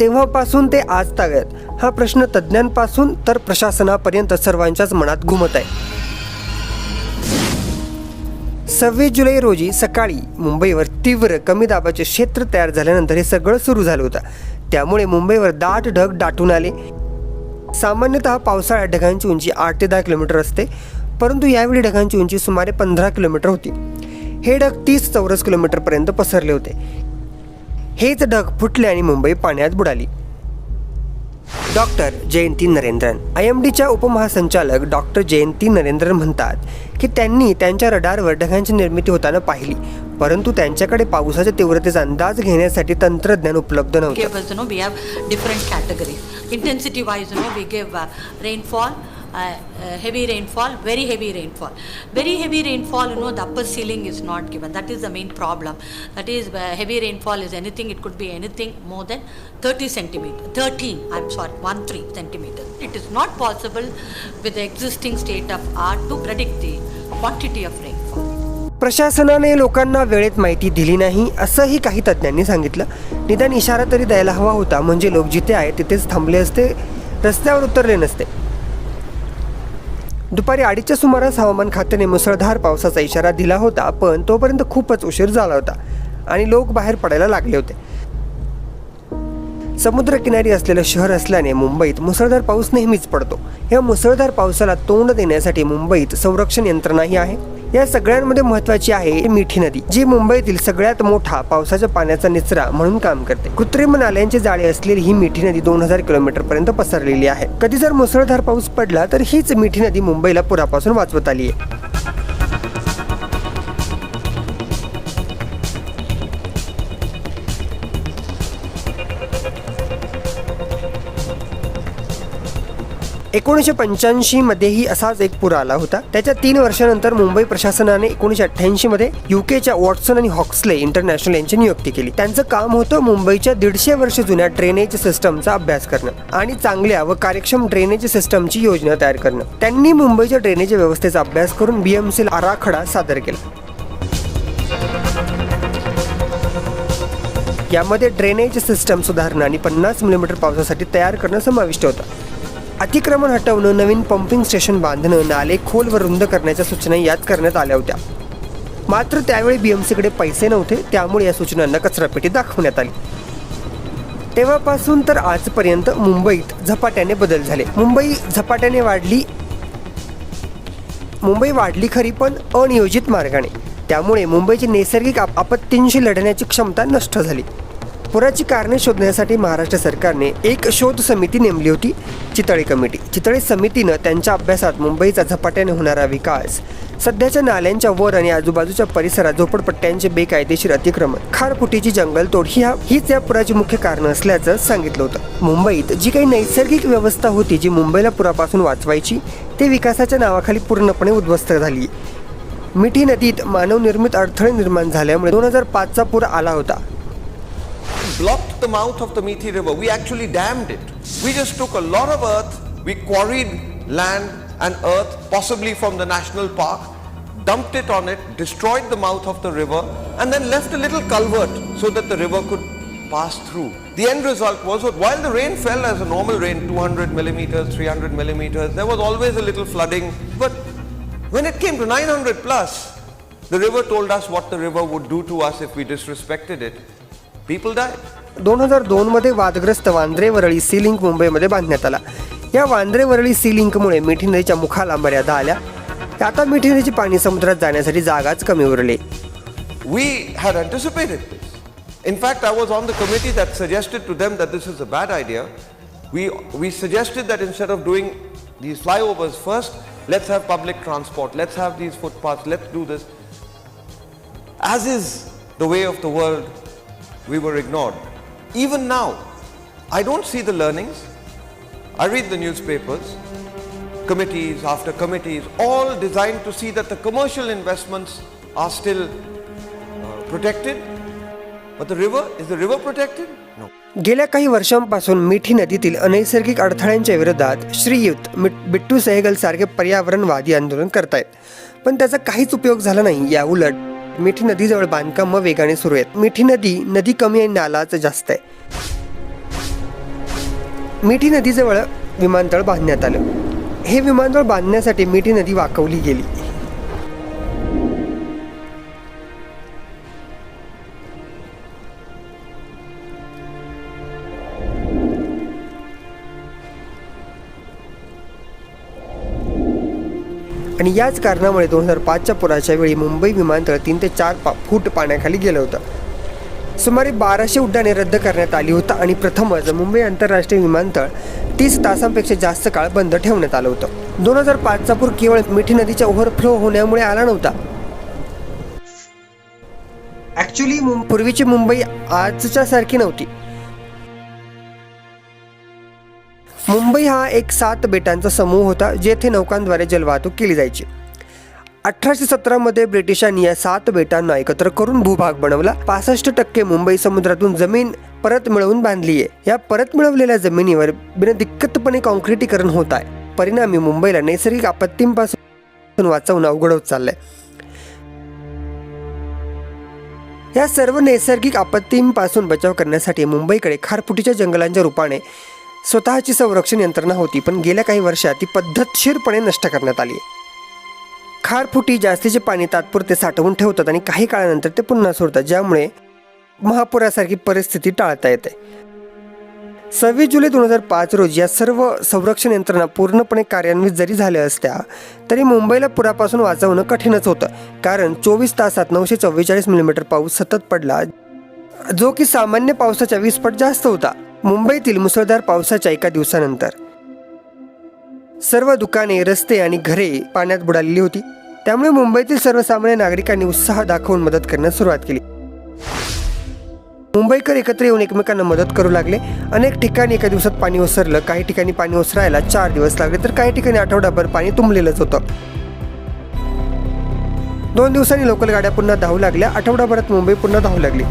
तेव्हापासून ते आज तागत हा प्रश्न तज्ज्ञांपासून तर प्रशासनापर्यंत सर्वांच्याच मनात घुमत आहे. सव्वीस जुलै रोजी सकाळी मुंबईवर तीव्र कमी दाबाचे क्षेत्र तयार झाल्यानंतर हे सगळं सुरू झालं होतं. त्यामुळे मुंबईवर दाट ढग दाटून आले. सामान्यतः पावसाळ्यात ढगांची उंची आठ ते दहा किलोमीटर असते परंतु यावेळी ढगांची उंची सुमारे पंधरा किलोमीटर होती. हे ढग तीस चौरस किलोमीटरपर्यंत पसरले होते. हेच ढग फुटले आणि मुंबई पाण्यात बुडाली. Doctor Jayanti Narendran. I M डीच्या उपमहासंचालक डॉक्टर जयंती नरेंद्रन म्हणतात की त्यांनी त्यांच्या रडारवर ढगांची निर्मिती होताना पाहिली. परंतु त्यांच्याकडे पावसाच्या तीव्रतेचा अंदाज घेण्यासाठी तंत्रज्ञान उपलब्ध नव्हते. Give us, you know, we have different categories. Intensity wise, you know, we give uh, rainfall, uh, uh, heavy rainfall, very heavy rainfall. Very heavy rainfall, you know, the upper ceiling is not given. That is the main problem. That is, uh, heavy rainfall is anything, it could be anything more than 30 centimeter, 13, I'm sorry, 1 3 centimeters. It is not possible with the existing state of art to predict the quantity of rainfall. प्रशासनाने लोकांना वेळेत माहिती दिली नाही असंही काही तज्ज्ञांनी सांगितलं निदान इशारा तरी द्यायला हवा होता म्हणजे लोक जिथे आहेत तिथेच थांबले असते रस्त्यावर उतरले नसते दुपारी अडीचच्या सुमारास हवामान खात्याने मुसळधार पावसाचा इशारा दिला होता पण तोपर्यंत खूपच उशीर झाला होता आणि लोक बाहेर पडायला लागले होते. समुद्रकिनारी असलेलं शहर असल्याने मुंबईत मुसळधार पाऊस नेहमीच पडतो. या मुसळधार पावसाला तोंड देण्यासाठी मुंबईत संरक्षण यंत्रणाही आहे. या सगळ्यांमध्ये महत्वाची आहे मिठी नदी जी मुंबईतील सगळ्यात मोठा पावसाच्या पाण्याचा निचरा म्हणून काम करते. कृत्रिम नाल्यांचे जाळे असलेली ही मिठी नदी दोन हजार किलोमीटर पर्यंत पसरलेली आहे. कधी जर मुसळधार पाऊस पडला तर हीच मिठी नदी मुंबईला पुरापासून वाचवत आली आहे. एकोणीसशे पंच्याऐंशी मध्येही असाच एक पूर आला होता. त्याच्या तीन वर्षानंतर मुंबई प्रशासनाने एकोणीसशे अठ्ठ्याऐंशी मध्ये युकेच्या वॉटसन आणि हॉक्सले इंटरनॅशनल यांची नियुक्ती केली. त्यांचं काम होतं मुंबईच्या दीडशे वर्ष जुन्या ड्रेनेज सिस्टमचा अभ्यास करणं आणि चांगल्या व कार्यक्षम ड्रेनेज सिस्टमची योजना तयार करणं. त्यांनी मुंबईच्या ड्रेनेज व्यवस्थेचा अभ्यास करून बीएमसी आराखडा सादर केला. यामध्ये ड्रेनेज सिस्टम सुधारणं आणि पन्नास मिलीमीटर पावसासाठी तयार करणं समाविष्ट होतं. अतिक्रमण हटवणं नवीन पंपिंग स्टेशन बांधणं नाले खोल व रुंद करण्याच्या सूचना यात करण्यात आल्या होत्या. मात्र त्यावेळी बीएमसीकडे पैसे नव्हते त्यामुळे या सूचनांना कचरापेटी दाखवण्यात आली. तेव्हापासून तर आजपर्यंत मुंबईत झपाट्याने बदल झाले. मुंबई झपाट्याने वाढली मुंबई वाढली खरी पण अनियोजित मार्गाने. त्यामुळे मुंबईची नैसर्गिक आपत्तींशी लढण्याची क्षमता नष्ट झाली. पुराची कारणे शोधण्यासाठी महाराष्ट्र सरकारने एक शोध समिती नेमली होती चितळे कमिटी. चितळे समितीनं त्यांच्या अभ्यासात मुंबईचा झपाट्याने होणारा विकास सध्याच्या नाल्यांच्या वर आणि आजूबाजूच्या परिसरात झोपडपट्ट्यांचे बेकायदेशीर अतिक्रमण खारफुटीची जंगलतोड ही हा- हीच या पुराची मुख्य कारणं असल्याचं सांगितलं होतं. मुंबईत जी काही नैसर्गिक व्यवस्था होती जी मुंबईला पुरापासून वाचवायची ते विकासाच्या नावाखाली पूर्णपणे उद्ध्वस्त झाली. मिठी नदीत मानवनिर्मित अडथळे निर्माण झाल्यामुळे दोन हजार पाचचा पूर आला होता. Blocked the mouth of the Methi River. We actually dammed it. We just took a lot of earth, we quarried land and earth, possibly from the national park, dumped it on it, destroyed the mouth of the river, and then left a little culvert so that the river could pass through. The end result was that while the rain fell as a normal rain, 200 millimeters, 300 millimeters, there was always a little flooding. But when it came to 900 plus, the river told us what the river would do to us if we disrespected it. People die दोन हजार दोन मध्ये वादग्रस्त Vandre Worli C link मुंबईमध्ये बांधण्यात आला. या Vandre Worli C लिंकमुळे मिठी नदीच्या मुखाला मर्यादा आल्या. आता मिठी नदीची पाणी समुद्रात जाण्यासाठी जागाच कमी उरले. We had anticipated in fact I was on the committee that suggested to them that this is a bad idea we we suggested that instead of doing these flyovers first let's have public transport let's have these footpath let's do this as is the way of the world we were ignored. Even now, I don't see the learnings. I read the newspapers, committees after committees, all designed to see that the commercial investments are still uh, protected. But the river, is the river protected? No. गेल्या काही वर्षांपासून मिठी नदीतील अनैसर्गिक अडथळ्यांच्या विरोधात श्रीयुत बिट्टू सहगल सारखे पर्यावरणवादी आंदोलन करतायत पण त्याचा काहीच उपयोग झाला नाही या उलट मिठी नदीजवळ बांधकाम वेगाने सुरू आहेत. मिठी नदी नदी कमी आहे नालाच जास्त आहे. मिठी नदीजवळ विमानतळ बांधण्यात आलं. हे विमानतळ बांधण्यासाठी मिठी नदी वाकवली गेली. आणि याच कारणामुळे दोन हजार पाचच्या पुराच्या वेळी मुंबई विमानतळ तीन ते चार पा फूट पाण्याखाली गेलं होतं. सुमारे बाराशे उड्डाणे रद्द करण्यात आली होतं आणि प्रथमच मुंबई आंतरराष्ट्रीय विमानतळ तीस तासांपेक्षा जास्त काळ बंद ठेवण्यात आलं होतं. दोन हजार पाचचा पूर केवळ मिठी नदीच्या ओव्हरफ्लो होण्यामुळे आला नव्हता. ॲक्च्युली पूर्वीची मुंबई आजच्या सारखी नव्हती. मुंबई हा एक सात बेटांचा समूह होता जेथे नौकांद्वारे जलवाहतूक केली जायची. अठराशे सतरामध्ये ब्रिटिशांनी या सात बेटांना एकत्र करून भूभाग बनवला. पासष्ट टक्के मुंबई समुद्रातून जमीन परत मिळवून बांधली आहे. या परत मिळवलेल्या जमिनीवर बिनदिक्कतपणे कॉन्क्रिटीकरण होत आहे. परिणामी मुंबईला नैसर्गिक आपत्तींपासून वाचवणं अवघड होत चाललंय. या सर्व नैसर्गिक आपत्तींपासून बचाव करण्यासाठी मुंबईकडे खारफुटीच्या जंगलांच्या रूपाने स्वतःची संरक्षण यंत्रणा होती पण गेल्या काही वर्षात ती पद्धतशीरपणे नष्ट करण्यात आली. खारफुटी जास्तीचे पाणी तात्पुरते साठवून ठेवतात आणि काही काळानंतर ते पुन्हा सोडतात ज्यामुळे महापुरासारखी परिस्थिती टाळता येते. सव्वीस जुलै दोन हजार पाच रोजी या सर्व संरक्षण यंत्रणा पूर्णपणे कार्यान्वित जरी झाल्या असत्या तरी मुंबईला पुरापासून वाचवणं कठीणच होतं. कारण चोवीस तासात नऊशे चव्वेचाळीस मिलीमीटर पाऊस सतत पडला जो की सामान्य पावसाच्या वीस पट जास्त होता. मुंबईतील मुसळधार पावसाच्या एका दिवसानंतर. सर्व दुकाने रस्ते आणि घरे पाण्यात बुडालेली होती. त्यामुळे मुंबईतील सर्वसामान्य नागरिकांनी उत्साह दाखवून मदत करण्यास सुरुवात केली. मुंबईकर एकत्र येऊन एकमेकांना मदत करू लागले. अनेक ठिकाणी एका दिवसात पाणी ओसरलं. काही ठिकाणी पाणी ओसरायला चार दिवस लागले तर काही ठिकाणी आठवडाभर पाणी तुंबलेलंच होतं. दोन दिवसांनी लोकल गाड्या पुन्हा धावू लागल्या. आठवडाभरात मुंबई पुन्हा धावू लागली.